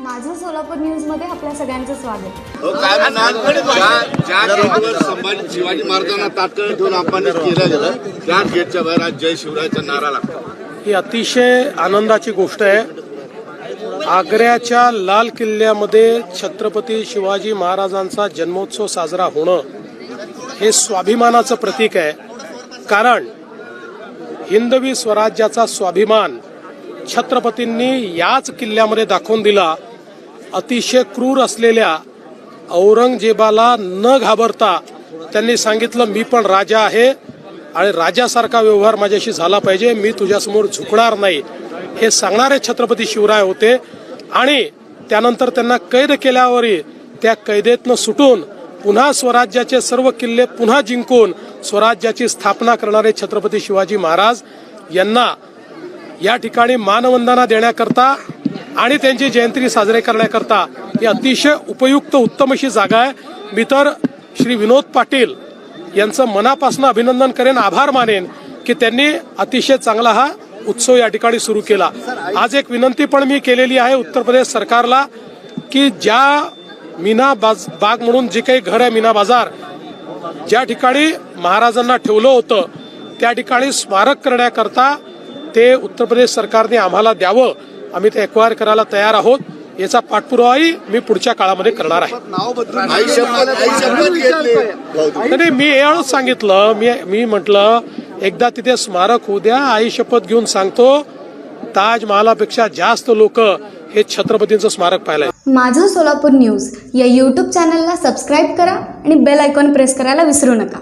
माझं सोलापूर न्यूजमध्ये आपल्या सगळ्यांचं स्वागत. हो, काय म्हणणार ज्या ज्या गेटवर संभाजी शिवाजी महाराजांना तात्काळ ठेवून अपमानित केलं गेलं त्याच गेटच्या बाहेर आज जय शिवरायचा नारा लागतो ही अतिशय आनंदाची गोष्ट आहे. आग्र्याच्या लाल किल्ल्यामध्ये छत्रपती शिवाजी महाराजांचा जन्मोत्सव साजरा होणं हे स्वाभिमानाचं प्रतीक आहे. कारण हिंदवी स्वराज्याचा स्वाभिमान छत्रपतींनी याच किल्ल्यामध्ये दाखवून दिला अतिशय क्रूर असलेल्या औरंगजेबाला न घाबरता त्यांनी सांगितलं मी पण राजा आहे आणि राजासारखा व्यवहार माझ्याशी झाला पाहिजे मी तुझ्यासमोर झुकणार नाही. हे सांगणारे छत्रपती शिवराय होते आणि त्यानंतर त्यांना कैद केल्यावरही त्या कैदेतनं सुटून पुन्हा स्वराज्याचे सर्व किल्ले पुन्हा जिंकून स्वराज्याची स्थापना करणारे छत्रपती शिवाजी महाराज यांना या ठिकाणी मानवंदना देण्याकरता आणि त्यांची जयंती साजरे करण्याकरता ही अतिशय उपयुक्त उत्तम अशी जागा आहे. मी तर श्री विनोद पाटील यांचं मनापासून अभिनंदन करेन आभार मानेन की त्यांनी अतिशय चांगला हा उत्सव या ठिकाणी सुरू केला. आज एक विनंती पण मी केलेली आहे उत्तर प्रदेश सरकारला की ज्या मीना बाज बाग म्हणून जे काही घर आहे मीना बाजार ज्या ठिकाणी महाराजांना ठेवलं होतं त्या ठिकाणी स्मारक करण्याकरता ते उत्तर प्रदेश सरकारने आम्हाला द्यावं. आम्ही ते एक्वायर करायला तयार आहोत. याचा पाठपुरावाही मी पुढच्या काळामध्ये करणार आहे. नाही, मी एवढंच सांगितलं. मी मी म्हटलं एकदा तिथे स्मारक होऊ द्या आई शपथ घेऊन सांगतो ताजमहालापेक्षा जास्त लोक हे छत्रपतींचं स्मारक पाहिलंय माझं सोलापूर न्यूज या यूट्यूब चॅनलला सबस्क्राईब करा आणि बेल आयकॉन प्रेस करायला विसरू नका.